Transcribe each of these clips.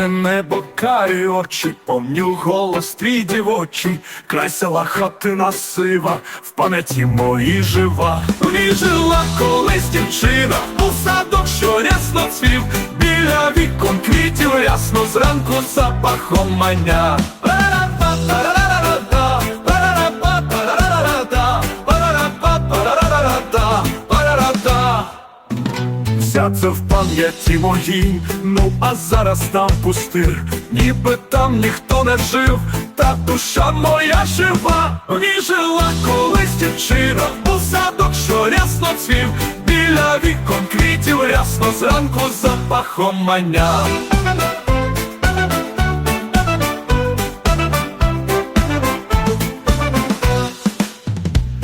небо карі очі, помню голос твій дівочий, край села хатина сива, в пам'яті мої жива. Мій жила колись дівчина, у садок, що рясно цвів, біля вікон квітів рясно зранку запахом маня. Це в пам'яті моїй, ну а зараз там пустир, ніби там ніхто не жив, та душа моя жива, жила колись дівчина, у садок, що рясно цвів, біля вікон квітів рясно зранку запахом маня.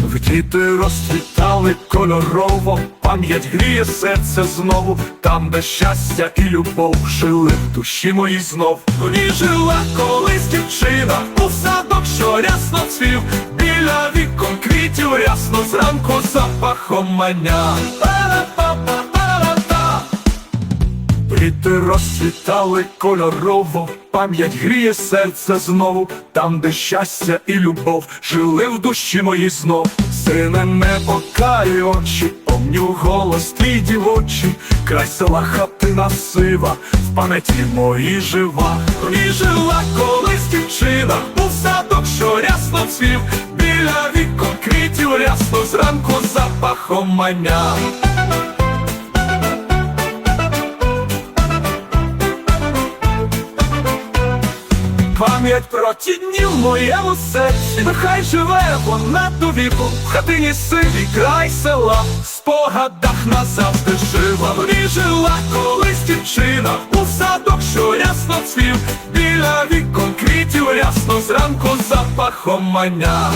В діти розцвітали кольорово, пам'ять гріє серце знову, там, де щастя і любов жили в душі моїй знов. Ній жила колись дівчина, у садок, що рясно цвів, біля вікон квітів рясно зранку запахом маня. Квіти розцвітали кольорово, пам'ять гріє серце знову, там, де щастя і любов жили в душі моїй знов. Сине небо карі очі, помню голос твій дівочий, край села хатина сива, в пам'яті моїй жива. Ній жила колись дівчина, був садок, що рясно цвів, біля вікон квітів рясно зранку запахом маня. Пам'ять про ті дні в моєму серці, нехай живе вона до віку, в хатині сивій край села, в спогадах назавжди жила, В жила колись дівчина, у садок, що рясно цвів, біля вікон квітів рясно. Зранку запахом маня.